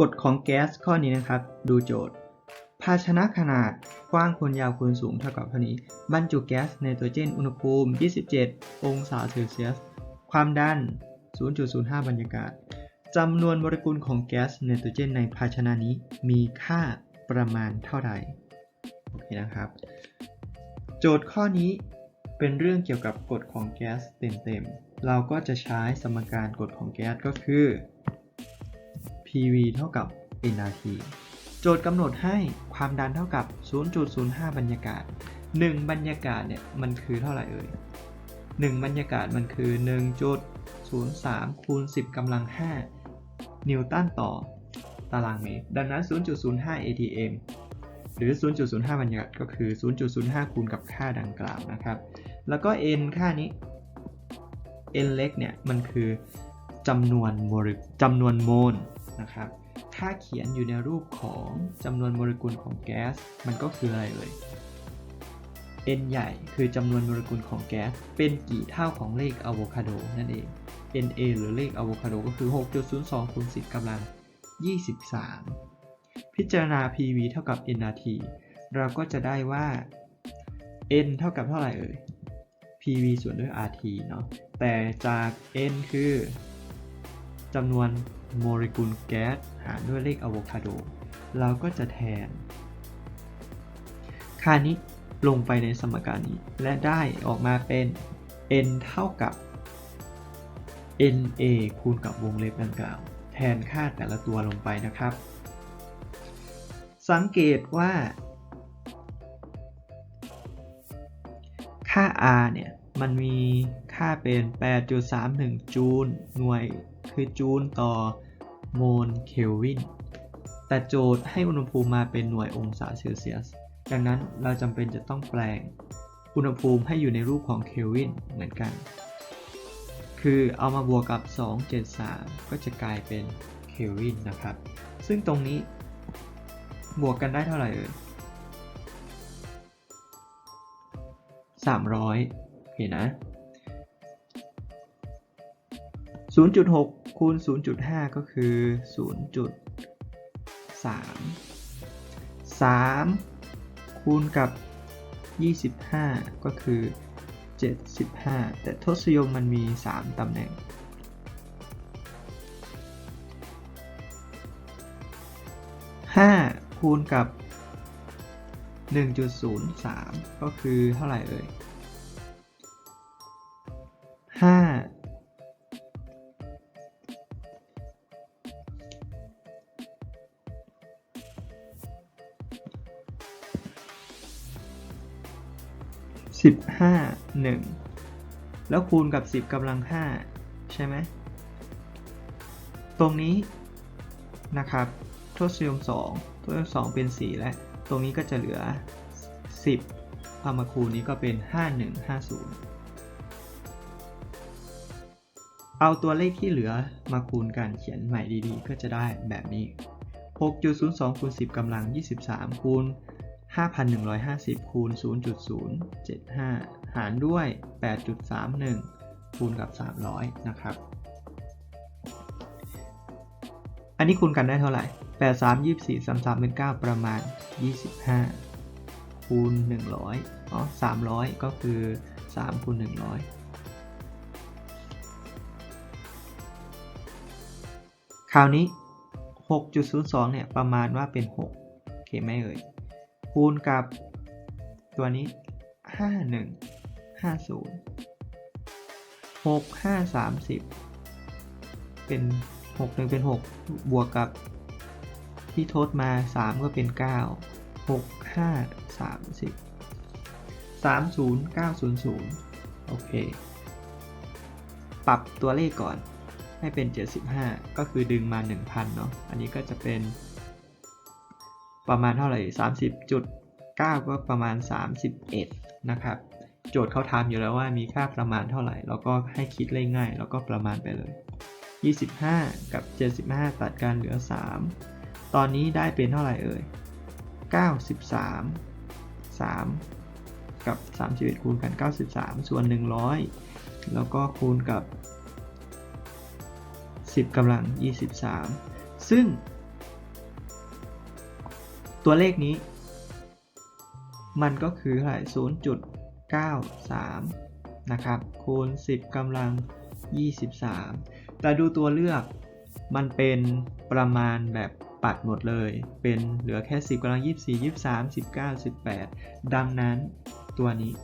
กฎของแก๊สข้อนี้นะครับ ดูโจทย์ ภาชนะขนาดกว้างคูณยาวคูณสูงเท่ากับเท่านี้ บรรจุแก๊สไนโตรเจนอุณหภูมิ 27 องศาเซลเซียส ความดัน 0.05 บรรยากาศจำนวนโมเลกุลของแก๊สไนโตรเจนในภาชนะนี้มีค่าประมาณเท่าไหร่โอเคนะครับ โจทย์ข้อนี้เป็นเรื่องเกี่ยวกับกฎของแก๊สเต็มๆ เราก็จะใช้สมการกฎของแก๊สก็คือ PV เท่ากับ nRT โจทย์กำหนดให้ความดันเท่ากับ 0.05 บรรยากาศ 1 บรรยากาศเนี่ยมันคือเท่าไหร่เอ่ย 1 บรรยากาศมันคือ 1.03 คูณ 10กำลัง 5 นิวตันต่อตารางเมตร ดังนั้น 0.05 atm หรือ 0.05 บรรยากาศก็คือ 0.05 คูณกับค่าดังกล่าวนะครับ แล้วก็ n ค่านี้ n เล็กเนี่ยมันคือจำนวนโมเลจำนวนโมล นะครับ ถ้าเขียนอยู่ในรูปของจำนวนโมเลกุลของแก๊ส มันก็คืออะไรเลย n ใหญ่คือจำนวนโมเลกุลของแก๊ส เป็นกี่เท่าของเลขอะโวคาโดนั่นเอง Na หรือเลขอะโวคาโดก็คือ 6.02คูณ10กำลัง 23 พิจารณา PV เท่ากับ nRT เราก็จะได้ว่า n เท่ากับเท่าไหร่เอ่ย PV ส่วนด้วย RT เนาะ แต่จาก n คือจำนวน โมเลกุลแก๊สหารด้วยเลขอะโวคาโด เราก็จะแทน ค่านี้ลงไปในสมการนี้ และได้ออกมาเป็น n เท่ากับ na คูณกับวงเล็บดังกล่าว แทนค่าแต่ละตัวลงไปนะครับ สังเกตว่า ค่า r เนี่ย มันมีค่าเป็น 8.31 จูลหน่วย คือจูลต่อโมลเคลวิน แต่โจทย์ให้อุณหภูมิมาเป็นหน่วยองศาเซลเซียส ดังนั้นเราจำเป็นจะต้องแปลงอุณหภูมิให้อยู่ในรูปของเคลวินเหมือนกัน คือเอามาบวกกับ 273 ก็จะกลายเป็นเคลวินนะครับ ซึ่งตรงนี้บวกกันได้เท่าไหร่เอ่ย300โอเคนะ 0.6 คูณ 0.5 ก็คือ 0.3 3 คูณกับ 25 ก็คือ 75 แต่ทศยมมันมี 3 ตำแหน่ง 5 คูณกับ 1.03 ก็คือเท่าไหร่เอ่ย 5 สิบห้าหนึ่งแล้วคูณกับสิบกำลังห้าใช่ไหม ตรงนี้นะครับทศนิยมสองทศนิยมสองเป็นสี่และ ตรงนี้ก็จะเหลือสิบเอามาคูณนี้ก็เป็นห้าหนึ่งห้าศูนย์เอาตัวเลขที่เหลือมาคูณกันเขียนใหม่ดีๆ ก็จะได้แบบนี้ 6.02คูณ10กำลัง 23คูณ 5,150 คูณ 0.075 หารด้วย 8.31 คูณกับ 300 นะครับ อันนี้คูณกันได้เท่าไหร่ 8 3 24 3 3เป็น9ประมาณ 25 คูณ 100อ๋อ300 ก็คือ 3 คูณ 100 คราวนี้ 6.02 เนี่ย ประมาณว่าเป็น 6 โอเคไหมเอ่ย คูณกับ ตัวนี้ 51 50 6 5 30 เป็น 6 1 เป็น 6 บวกกับ ที่ทดมา 3 ก็เป็น 9 6 5 30 30 900 โอเค ปรับตัวเลขก่อนให้เป็น 75 ก็คือดึงมา 1,000 เนาะ อันนี้ก็จะเป็น ประมาณเท่าไหร่30.9 ก็ประมาณ 31 นะครับ โจทย์เขาถามอยู่แล้วว่ามีค่าประมาณเท่าไหร่ แล้วก็ให้คิดเลขง่าย แล้วก็ประมาณไปเลย 25 กับ 75 ตัดกันเหลือ 3 ตอนนี้ได้เป็นเท่าไหร่เอ่ย 93 3 กับ 31 คูณกัน 93 ส่วน 100 แล้วก็คูณกับ 10กำลัง 23 ซึ่ง ตัวเลขนี้ มันก็คือเท่าไหร่0.93 นะครับ คูณ 10กำลัง 23 แต่ดูตัวเลือกมันเป็นประมาณแบบปัดหมดเลย เป็นเหลือแค่ 10กำลัง 24 23 19 18 ดังนั้นตัวนี้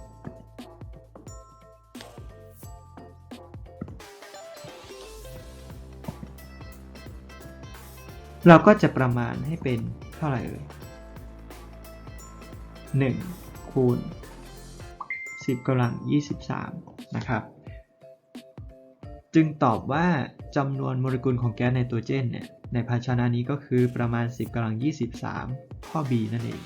เราก็จะประมาณให้เป็นเท่าไหร่เอ่ย 1 คูณ 10กำลัง 23 นะครับ จึงตอบว่าจำนวนโมเลกุลของแก๊สไนโตรเจนเนี่ยในภาชนะนี้ก็คือประมาณ 10กำลัง 23 ข้อ B นั่นเอง